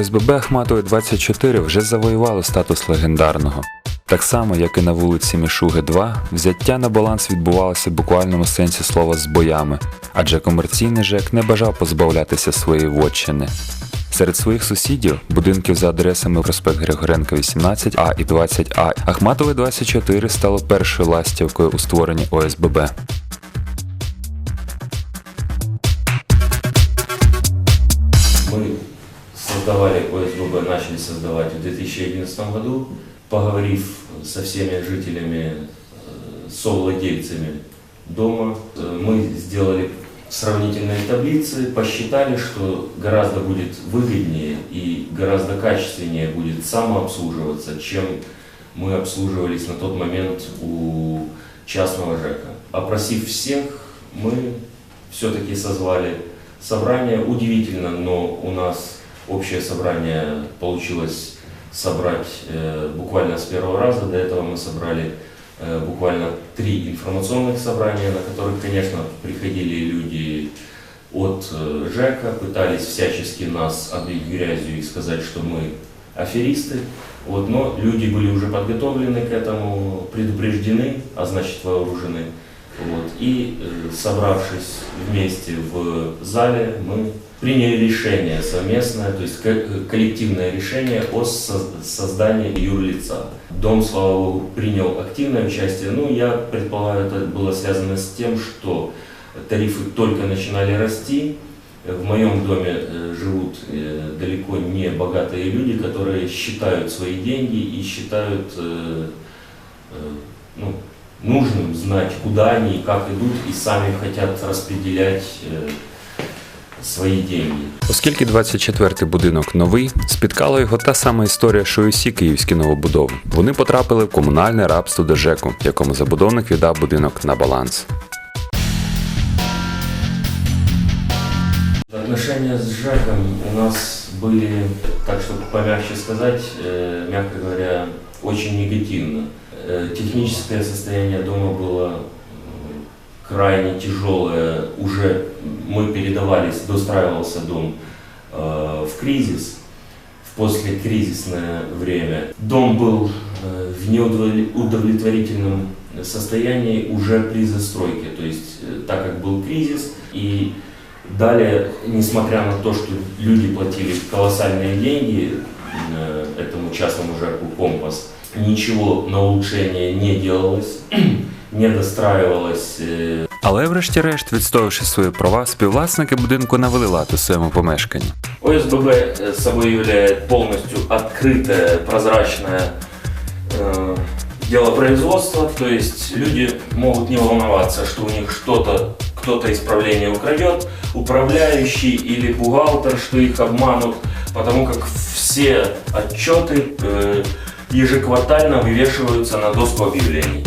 ОСББ Ахматової 24 вже завоювало статус легендарного. Так само, як і на вулиці Мішуги 2, взяття на баланс відбувалося в буквальному сенсі слова з боями, адже комерційний ЖЕК не бажав позбавлятися своєї вотчини. Серед своїх сусідів, будинків за адресами проспект Григоренка 18А і 20А, Ахматове 24 стало першою ластівкою у створенні ОСББ. Создавали ОСББ, начали создавать в 2011 году, поговорив со всеми жителями, э, совладельцами дома, э, мы сделали сравнительные таблицы, посчитали, что гораздо будет выгоднее и гораздо качественнее будет самообслуживаться, чем мы обслуживались на тот момент у частного ЖЭКа. Опросив всех, мы все-таки созвали собрание. Удивительно, но у нас общее собрание получилось собрать э, буквально с первого раза. До этого мы собрали э, буквально три информационных собрания, на которых, конечно, приходили люди от э, ЖЭКа, пытались всячески нас облить грязью и сказать, что мы аферисты. Вот, но люди были уже подготовлены к этому, предупреждены, а значит вооружены. Вот, и э, собравшись вместе в зале, мы приняли решение совместное, то есть ко- коллективное решение о со- создании юрлица. Дом, слава богу, принял активное участие. Ну, я предполагаю, это было связано с тем, что тарифы только начинали расти. В моем доме э, живут э, далеко не богатые люди, которые считают свои деньги и считают э, ну, нужным знать, куда они и как идут, и сами хотят распределять э, свои деньги. Оскільки 24-й будинок новий, спіткала його та сама історія, що й усі київські новобудови. Вони потрапили в комунальне рабство до ЖЕКу, якому забудовник віддав будинок на баланс. Отношения с ЖЭКом у нас были, так что помягче сказать, э, мягко говоря, очень негативно. Э, техническое состояние дома было м, крайне тяжелое. Уже мы передавались, достраивался дом э, в кризис, в послекризисное время. Дом был э, в неудовлетворительном состоянии уже при застройке. То есть, э, так как был кризис, и далее, несмотря на то, что люди платили колоссальные деньги э, этому частному ЖЭКу «Компас», ничего на улучшение не делалось, не достраивалось э, Але, врешті-решт, відстоявши свої права, співвласники будинку навели лад у своєму помешканні. ОСББ э, собой являет полностью открытое, прозрачное э, дело производства, то есть люди могут не волноваться, что у них что-то, кто-то исправление украдет, управляющий или бухгалтер, что их обманут, потому как все отчеты э, ежеквартально вывешиваются на доску объявлений.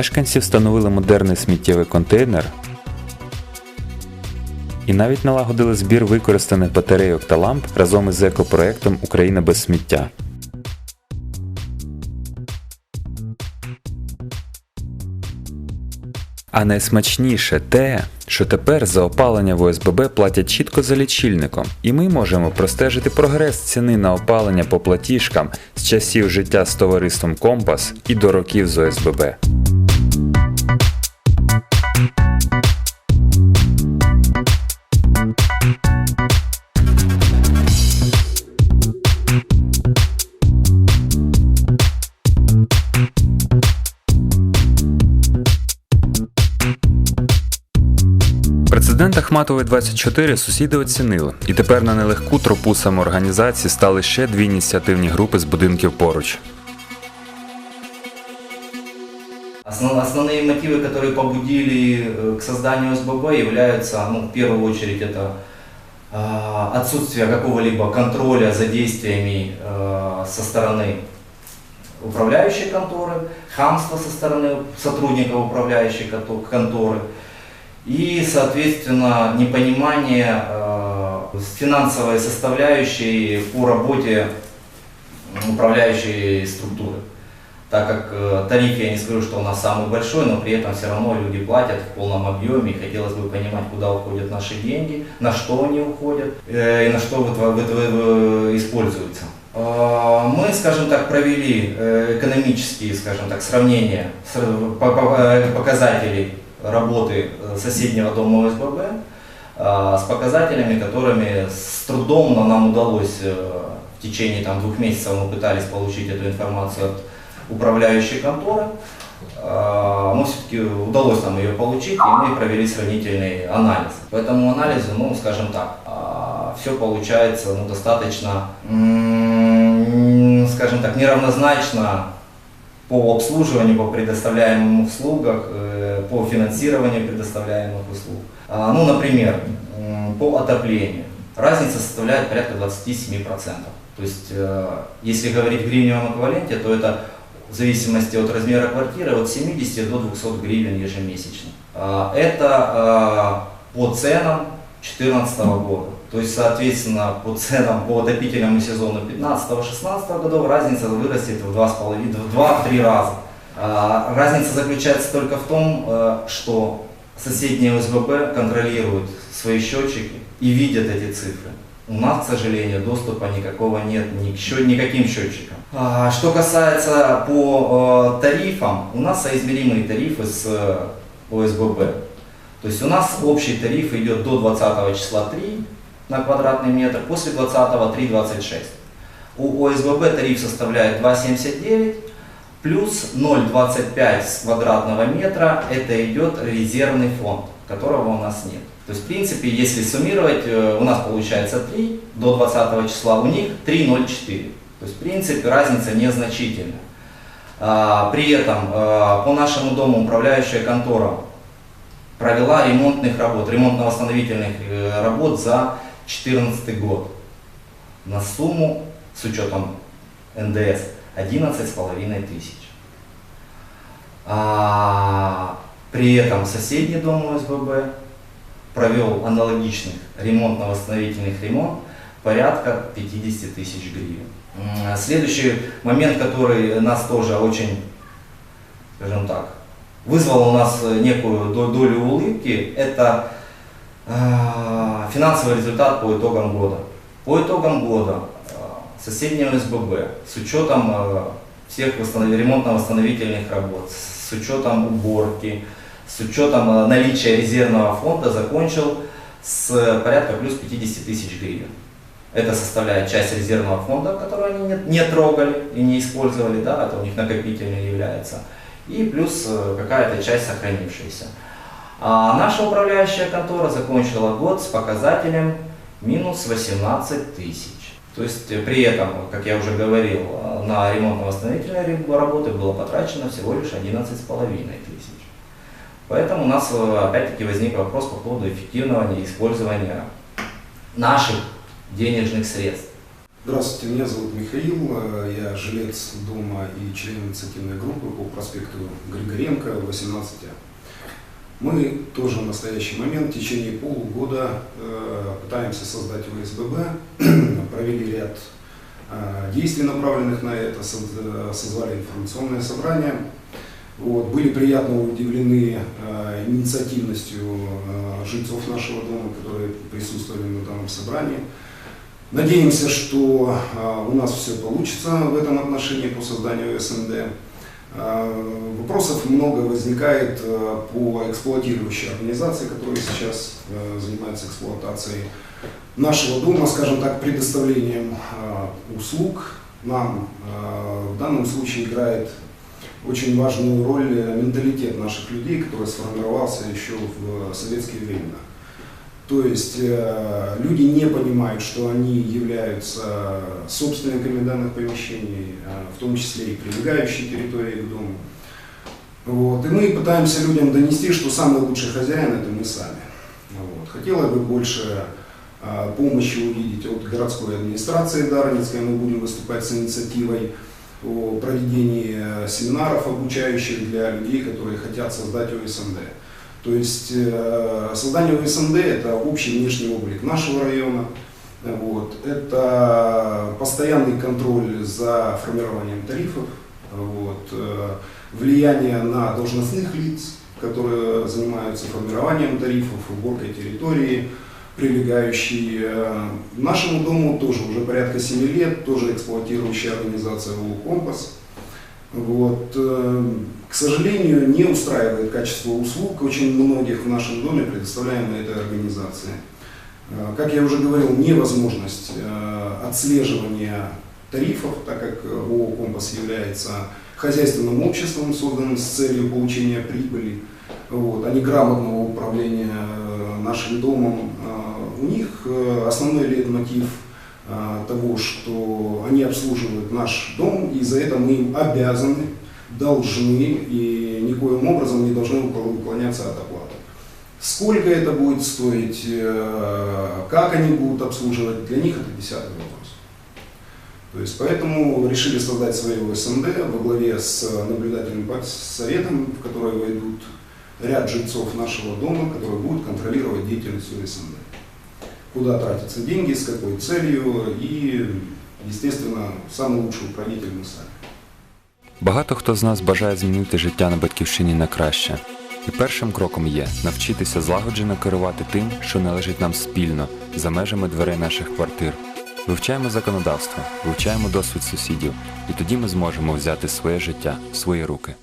Мешканці встановили модерний сміттєвий контейнер і навіть налагодили збір використаних батарейок та ламп разом із екопроектом Україна без сміття. А найсмачніше те, що тепер за опалення в ОСББ платять чітко за лічильником, і ми можемо простежити прогрес ціни на опалення по платіжкам з часів життя з товариством Компас і до років з ОСББ. Прецедент Ахматової 24 сусіди оцінили, і тепер на нелегку тропу самоорганізації стали ще дві ініціативні групи з будинків поруч. Основ- Основные мотивы, которые побудили э, к созданию СББ, являются, ну, в первую очередь, это а, отсутствие какого-либо контроля за действиями э, со стороны управляющей конторы, хамство со стороны сотрудников управляющей кото- конторы и, соответственно, непонимание э, финансовой составляющей по работе управляющей структуры. Так как э, тариф, я не скажу, что у нас самый большой, но при этом все равно люди платят в полном объеме, и хотелось бы понимать, куда уходят наши деньги, на что они уходят э, и на что используются. Мы, скажем так, провели экономические, скажем так, сравнения показателей работы э, соседнего дома ОСББ э, с показателями, которыми с трудом нам удалось э, в течение там, двух месяцев мы пытались получить эту информацию от управляющей конторы. Но все-таки удалось нам ее получить, и мы провели сравнительный анализ. По этому анализу, ну, скажем так, все получается ну, достаточно, скажем так, неравнозначно по обслуживанию, по предоставляемым услугах, э, по финансированию предоставляемых услуг. А, Ну, например, по отоплению. Разница составляет порядка 27%. То есть, э, если говорить в гривневом эквиваленте, то это в зависимости от размера квартиры от 70 до 200 гривен ежемесячно. А, Это а, по ценам 2014 года. То есть, соответственно, по ценам по отопительному сезону 15-16 годов разница вырастет в 2,5, в 2-3 раза. А, Разница заключается только в том, э, что соседние ОСББ контролируют свои счетчики и видят эти цифры. У нас, к сожалению, доступа никакого нет ни к счет- никаким счетчикам. А, Что касается по э, тарифам, у нас соизмеримые тарифы с э, ОСББ. То есть у нас общий тариф идет до 20 числа 3 на квадратный метр, после 20 3,26. У ОСББ тариф составляет 2,79 плюс 0,25 с квадратного метра, это идет резервный фонд, которого у нас нет. То есть, в принципе, если суммировать, э, у нас получается 3 до 20 числа, у них 3,04. То есть, в принципе, разница незначительная. А, При этом э, по нашему дому управляющая контора провела ремонтных работ, ремонтно-восстановительных э, работ за 2014 год на сумму, с учетом НДС, 11,5 тысяч. А, при этом соседний дом ОСББ провел аналогичных ремонтно-восстановительных ремонт порядка 50 тысяч гривен. Следующий момент, который нас тоже очень, скажем так, вызвал у нас некую до- долю улыбки, это э, финансовый результат по итогам года. По итогам года э, соседнее СББ с учетом э, всех восстанов- ремонтно-восстановительных работ, с учетом уборки, с учетом э, наличия резервного фонда закончил с порядка плюс 50 тысяч гривен. Это составляет часть резервного фонда, который они не, трогали и не использовали, да, это у них накопительный является, и плюс э, какая-то часть сохранившаяся. А наша управляющая контора закончила год с показателем минус 18 тысяч. То есть э, при этом, как я уже говорил, э, на ремонтно-восстановительные ре- работы было потрачено всего лишь 11,5 тысяч. Поэтому у нас э, опять-таки возник вопрос по поводу эффективного использования наших денежных средств. Здравствуйте, меня зовут Михаил, я жилец дома и член инициативной группы по проспекту Григоренко, 18А. Мы тоже в настоящий момент в течение полугода э, пытаемся создать ОСББ, провели ряд э, действий, направленных на это, э, созвали информационное собрание. Вот, были приятно удивлены э, инициативностью э, жильцов нашего дома, которые присутствовали на данном собрании. Надеемся, что а, у нас все получится в этом отношении по созданию СНД. А, Вопросов много возникает а, по эксплуатирующей организации, которая сейчас а, занимается эксплуатацией нашего дома, скажем так, предоставлением а, услуг. Нам в данном случае играет очень важную роль менталитет наших людей, который сформировался еще в советские времена. То есть э, люди не понимают, что они являются собственниками данных помещений, э, в том числе и прилегающей территории к дому. Вот. И мы пытаемся людям донести, что самый лучший хозяин это мы сами. Вот. Хотелось бы больше э, помощи увидеть от городской администрации Дарницкой, мы будем выступать с инициативой о проведении э, семинаров обучающих для людей, которые хотят создать ОСНД. То есть э, создание ОСНД – это общий внешний облик нашего района, вот. Это постоянный контроль за формированием тарифов, вот. Влияние на должностных лиц, которые занимаются формированием тарифов, уборкой территории, прилегающей. э, Нашему дому тоже уже порядка 7 лет, тоже эксплуатирующая организация ООО «Компас». Вот. э, К сожалению, не устраивает качество услуг очень многих в нашем доме, предоставляемой этой организацией. Э, Как я уже говорил, невозможность отслеживания тарифов, так как ООО «Компас» является хозяйственным обществом, созданным с целью получения прибыли, вот, а не грамотного управления э, нашим домом. Э, У них э, основной лейтмотив того, что они обслуживают наш дом, и за это мы им обязаны, должны и никоим образом не должны укло- уклоняться от оплаты. Сколько это будет стоить, как они будут обслуживать, для них это десятый вопрос. То есть поэтому решили создать свое СНД во главе с наблюдательным пак- советом, в который войдут ряд жильцов нашего дома, которые будут контролировать деятельность ОСНД. Куда тратятся деньги, с какой целью и, естественно, самый лучший управитель мы сами. Багато хто з нас бажає змінити життя на батьківщині на краще. І першим кроком є навчитися злагоджено керувати тим, що належить нам спільно, за межами дверей наших квартир. Вивчаємо законодавство, вивчаємо досвід сусідів, і тоді ми зможемо взяти своє життя в свої руки.